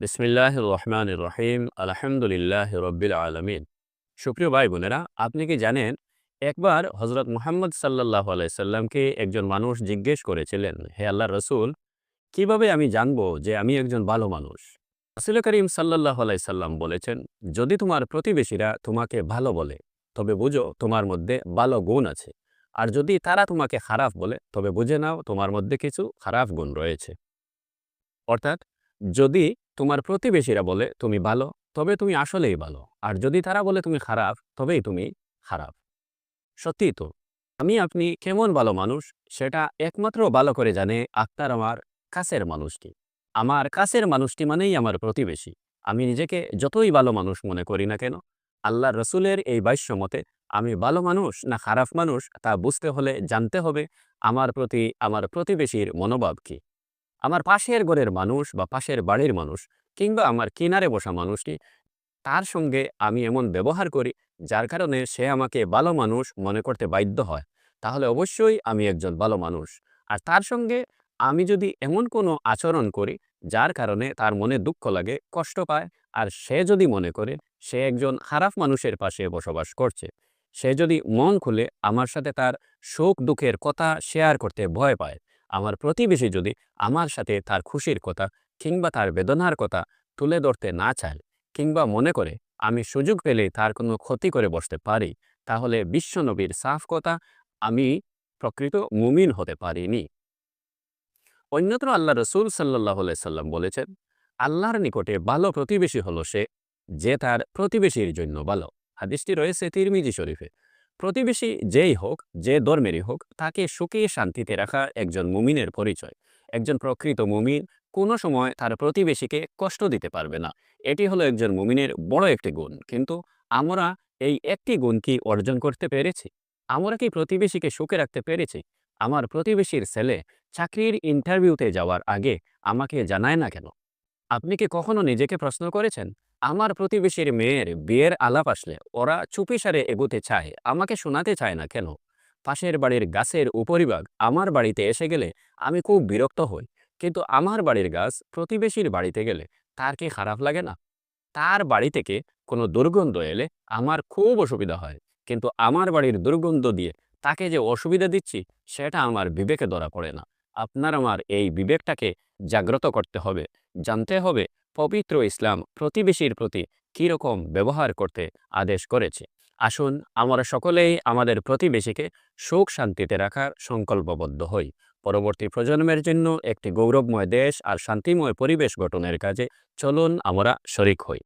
বিসমিল্লাহ রহমান রহিম। আলহামদুলিল্লাহ রব্বিল আলমিন। সুপ্রিয় ভাই বোনেরা, আপনি কি জানেন, একবার হজরত মুহাম্মদ সাল্লাহ আলাইসাল্লামকে একজন মানুষ জিজ্ঞেস করেছিলেন, হে আল্লাহ রসুল, কীভাবে আমি জানব যে আমি একজন ভালো মানুষ? রসুল করিম সাল্লাহ আলাইসাল্লাম বলেছেন, যদি তোমার প্রতিবেশীরা তোমাকে ভালো বলে, তবে বুঝো তোমার মধ্যে ভালো গুণ আছে। আর যদি তারা তোমাকে খারাপ বলে, তবে বুঝে নাও তোমার মধ্যে কিছু খারাপ গুণ রয়েছে। অর্থাৎ, যদি তোমার প্রতিবেশীরা বলে, তুমি ভালো, তবে তুমি আসলেই ভালো। আর যদি তারা বলে তুমি খারাপ, তবেই তুমি খারাপ। সত্যি তো, আমি আপনি কেমন ভালো মানুষ, সেটা একমাত্র ভালো করে জানে আক্তার আমার কাছের মানুষটি। আমার কাছের মানুষটি মানেই আমার প্রতিবেশী। আমি নিজেকে যতই ভালো মানুষ মনে করি না কেন আল্লাহ রসুলের এই বাস্য মতে, আমি ভালো মানুষ না খারাপ মানুষ তা বুঝতে হলে জানতে হবে, আমার প্রতি, আমার প্রতিবেশীর মনোভাব কী। আমার পাশের ঘরের মানুষ বা পাশের বাড়ির মানুষ কিংবা আমার কিনারে বসা মানুষটি, তার সঙ্গে আমি এমন ব্যবহার করি যার কারণে সে আমাকে ভালো মানুষ মনে করতে বাধ্য হয়। তাহলে অবশ্যই আমি একজন ভালো মানুষ। আর তার সঙ্গে আমি যদি এমন কোনো আচরণ করি যার কারণে তার মনে দুঃখ লাগে, কষ্ট পায়, আর সে যদি মনে করে সে একজন খারাপ মানুষের পাশে বসবাস করছে, সে যদি মন খুলে আমার সাথে তার সুখ দুঃখের কথা শেয়ার করতে ভয় পায় আমার প্রতিবেশী যদি আমার সাথে তার খুশির কথা কিংবা তার বেদনার কথা তুলে ধরতে না চায় কিংবা মনে করে আমি সুযোগ পেলে তার কোনো ক্ষতি করে বসতে পারি, তাহলে বিশ্বনবীর সাফ কথা আমি প্রকৃত মুমিন হতে পারিনি। অন্যত্র আল্লাহ রসুল সাল্লাহ সাল্লাম বলেছেন, আল্লাহর নিকটে ভালো প্রতিবেশী হলো সে যে তার প্রতিবেশীর জন্য ভালো। হাদিসটি রয়েছে তিরমিজি শরীফে। প্রতিবেশী যেই হোক, যে ধর্মেরই হোক, তাকে সুখে শান্তিতে রাখা একজন মুমিনের পরিচয়। একজন প্রকৃত মুমিন কোনো সময় তার প্রতিবেশীকে কষ্ট দিতে পারবে না। এটি হলো একজন মুমিনের বড় একটি গুণ। কিন্তু আমরা এই একটি গুণ কি অর্জন করতে পেরেছি? আমরা কি প্রতিবেশীকে সুখে রাখতে পেরেছি? আমার প্রতিবেশীর ছেলে চাকরির ইন্টারভিউতে যাওয়ার আগে আমাকে জানায় না কেন? আপনি কি কখনো নিজেকে প্রশ্ন করেছেন? আমার প্রতিবেশীর মেয়ের বিয়ের আলাপ আসলে ওরা চুপিসারে এগোতে চায়, আমাকে শোনাতে চায় না কেন? পাশের বাড়ির গাছের উপরিভাগ আমার বাড়িতে এসে গেলে আমি খুব বিরক্ত হই, কিন্তু আমার বাড়ির গাছ প্রতিবেশীর বাড়িতে গেলে তার কি খারাপ লাগে না? তার বাড়ি থেকে কোনো দুর্গন্ধ এলে আমার খুব অসুবিধা হয়, কিন্তু আমার বাড়ির দুর্গন্ধ দিয়ে তাকে যে অসুবিধা দিচ্ছি, সেটা আমার বিবেকে ধরা পড়ে না। আপনার আমার এই বিবেকটাকে জাগ্রত করতে হবে, জানতে হবে পবিত্র ইসলাম প্রতিবেশীর প্রতি কীরকম ব্যবহার করতে আদেশ করেছে? আসুন আমরা সকলেই আমাদের প্রতিবেশীকে সুখ শান্তিতে রাখার সংকল্পবদ্ধ হই। পরবর্তী প্রজন্মের জন্য একটি গৌরবময় দেশ আর শান্তিময় পরিবেশ গঠনের কাজে চলুন আমরা শরিক হই।